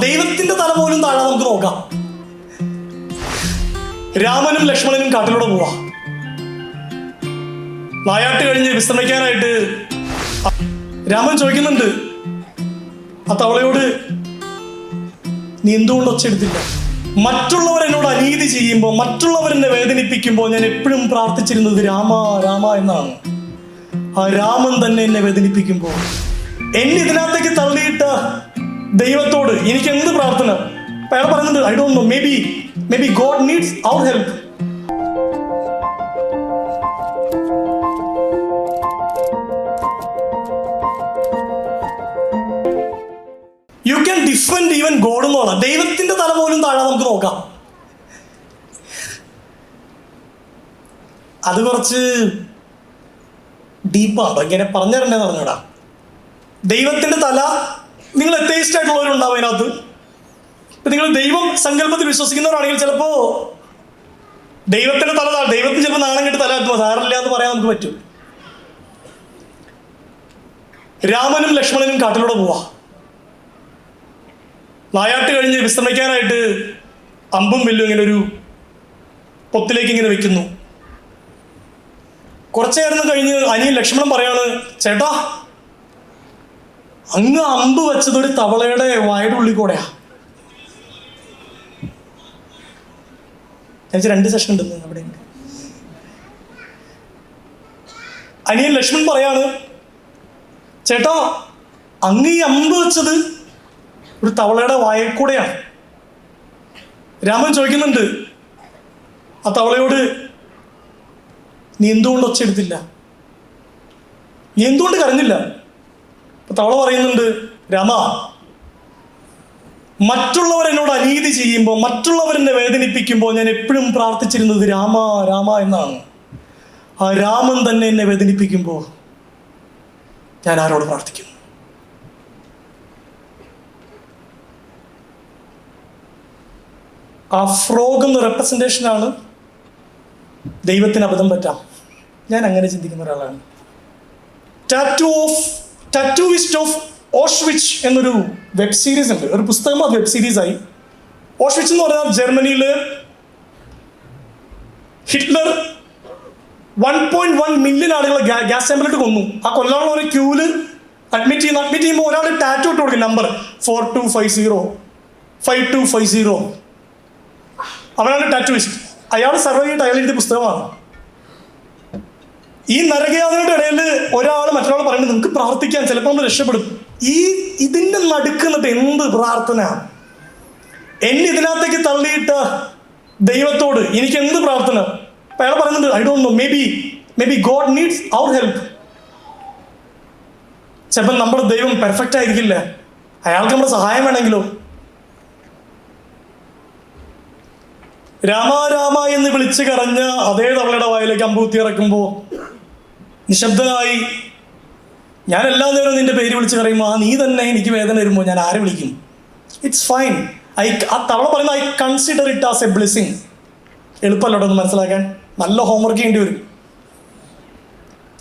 ദൈവത്തിന്റെ തല പോലും താഴെ നമുക്ക് നോക്കാം. രാമനും ലക്ഷ്മണനും കാട്ടിലൂടെ പോവാ. നായാട്ട് കഴിഞ്ഞ് വിശ്രമിക്കാനായിട്ട് രാമൻ ചോദിക്കുന്നുണ്ട് ആ തവളയോട് നീ എന്തുകൊണ്ട് ഒച്ചെടുത്തില്ല മറ്റുള്ളവർ എന്നോട് അനീതി ചെയ്യുമ്പോൾ മറ്റുള്ളവർ എന്നെ വേദനിപ്പിക്കുമ്പോൾ ഞാൻ എപ്പോഴും പ്രാർത്ഥിച്ചിരുന്നത് രാമ രാമ എന്നാണ്. ആ രാമൻ തന്നെ എന്നെ വേദനിപ്പിക്കുമ്പോൾ എന്നെ ഇതിനകത്തേക്ക് തള്ളിയിട്ട ദൈവത്തോട് എനിക്ക് എന്ത് പ്രാർത്ഥന? അയാൾ പറഞ്ഞിട്ടുണ്ട് I don't know maybe maybe God needs our help you can defend even God എന്ന് പറഞ്ഞാൽ ദൈവത്തിന്റെ തല പോലും താഴെ നമുക്ക് നോക്കാം. അത് കുറച്ച് ഡീപ്പാണ് ഇങ്ങനെ പറഞ്ഞു തരണ്ടേ പറഞ്ഞടാ. ദൈവത്തിന്റെ തല നിങ്ങൾ എത്തേസ്റ്റ് ആയിട്ടുള്ളവരുണ്ടാവും അതിനകത്ത്. ഇപ്പൊ നിങ്ങൾ ദൈവം സങ്കല്പത്തിൽ വിശ്വസിക്കുന്നവരാണെങ്കിൽ ചിലപ്പോ ദൈവത്തിന്റെ തല ദൈവത്തിന് ചിലപ്പോൾ നാണം കെട്ട് തല സാറില്ല എന്ന് പറയാൻ നമുക്ക് പറ്റും. രാമനും ലക്ഷ്മണനും കാട്ടിലൂടെ പോവാ. നായാട്ട് കഴിഞ്ഞ് വിശ്രമിക്കാനായിട്ട് അമ്പും വില്ലും ഇങ്ങനെ ഒരു പൊത്തിലേക്ക് ഇങ്ങനെ വെക്കുന്നു. കുറച്ചു നേരം കഴിഞ്ഞ് അനിയൻ ലക്ഷ്മണൻ പറയാണ് ചേട്ടാ അങ്ങ് അമ്പ് വെച്ചത് ഒരു തവളയുടെ വായുടെ ഉള്ളിൽ കൂടെയാ. എനിക്ക് രണ്ട് സെഷൻ ഉണ്ട് ഇന്ന് അവിടെ അനിയൻ ലക്ഷ്മൺ പറയാണ് ചേട്ടാ അങ്ങ് ഈ അമ്പ് വെച്ചത് ഒരു തവളയുടെ വായിൽ കൂടെയാണ്. രാമൻ ചോദിക്കുന്നുണ്ട് ആ തവളയോട് നീ എന്തുകൊണ്ട് ഒച്ചെടുത്തില്ല നീ എന്തുകൊണ്ട് കരഞ്ഞില്ല? തവള പറയുന്നുണ്ട് രമ മറ്റുള്ളവർ എന്നോട് അനീതി ചെയ്യുമ്പോൾ മറ്റുള്ളവരെന്നെ വേദനിപ്പിക്കുമ്പോൾ ഞാൻ എപ്പോഴും പ്രാർത്ഥിച്ചിരുന്നത് രാമ രാമ എന്നാണ്. ആ രാമൻ തന്നെ എന്നെ വേദനിപ്പിക്കുമ്പോൾ ഞാൻ ആരോട് പ്രാർത്ഥിക്കുന്നു? ആ ഫ്രോഗ് എന്ന റെപ്രസെന്റേഷനാണ് ദൈവത്തിന് അബദ്ധം പറ്റാം. ഞാൻ അങ്ങനെ ചിന്തിക്കുന്ന ഒരാളാണ്. ടാറ്റു ഓഫ് ടാറ്റൂവിസ്റ്റ് ഓഫ് ഓഷ്വിച്ച് എന്നൊരു വെബ് സീരീസ് ഉണ്ട്. ഒരു പുസ്തകം അത് വെബ് സീരീസ് ആയി. ഓഷ്വിച്ച് എന്ന് പറഞ്ഞാൽ ജർമ്മനിയിൽ Hitler one point one million ആളുകളെ ഗ്യാസ് ചാമ്പലിട്ട് കൊന്നു. ആ കൊല്ലാനുള്ള ഒരു ക്യൂൽ അഡ്മിറ്റ് ചെയ്യുന്ന അഡ്മിറ്റ് ചെയ്യുമ്പോൾ ഒരാൾ ടാറ്റു ഇട്ട് കൊടുക്കും. Number four two five zero five two five zero അവനാണ് ടാറ്റുവിസ്റ്റ് അയാൾ സർവൈവ് ചെയ്തിട്ട് അയാൾ എഴുതിയ പുസ്തകമാണ്. ഈ നരകയാതനയുടെ ഇടയിൽ ഒരാൾ മറ്റൊരാൾ പറയുന്നത് നിങ്ങൾക്ക് പ്രാർത്ഥിക്കാൻ ചിലപ്പോൾ നമ്മൾ രക്ഷപ്പെടും. ഈ ഇതിന്റെ നടുക്കുന്നിട്ട് എന്ത് പ്രാർത്ഥന? എന്നെ ഇതിനകത്തേക്ക് തള്ളിയിട്ട ദൈവത്തോട് എനിക്ക് എന്ത് പ്രാർത്ഥന? അയാൾ പറയുന്നുണ്ട് I don't know maybe maybe God needs our help ചിലപ്പോൾ നമ്മുടെ ദൈവം പെർഫെക്റ്റ് ആയിരിക്കില്ല. അയാൾക്ക് നമ്മുടെ സഹായം വേണമെങ്കിലോ? രാമാരാമ രാമ എന്ന് വിളിച്ചു കരഞ്ഞ അതേ തവളയുടെ വായിലേക്ക് അമ്പൂത്തി ഇറക്കുമ്പോൾ നിശബ്ദനായി. ഞാൻ എല്ലാ നേരവും നിന്റെ പേര് വിളിച്ച് പറയുമ്പോൾ ആ നീ തന്നെ എനിക്ക് വേദന വരുമ്പോൾ ഞാൻ ആരെ വിളിക്കും? ഇറ്റ്സ് ഫൈൻ ഐ ആ തവള പറയുന്ന I consider it as a blessing എളുപ്പമല്ലോ ഒന്ന് മനസ്സിലാക്കാൻ. നല്ല ഹോംവർക്ക് ചെയ്യേണ്ടി വരും.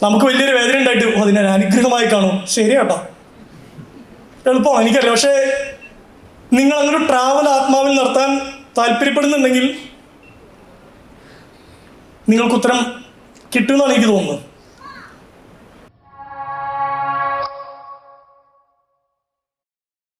നമുക്ക് വലിയൊരു വേദന ഉണ്ടായിട്ട് "ഓ, അതിനെ അനുഗ്രഹമായി കാണും. ശരി കേട്ടോ. എളുപ്പമാണ് എനിക്കറിയാം. പക്ഷേ നിങ്ങൾ അങ്ങനെ ട്രാവൽ ആത്മാവിൽ നടത്താൻ താല്പര്യപ്പെടുന്നുണ്ടെങ്കിൽ നിങ്ങൾക്ക് ഉത്തരം കിട്ടുമെന്നാണ് എനിക്ക് തോന്നുന്നത്.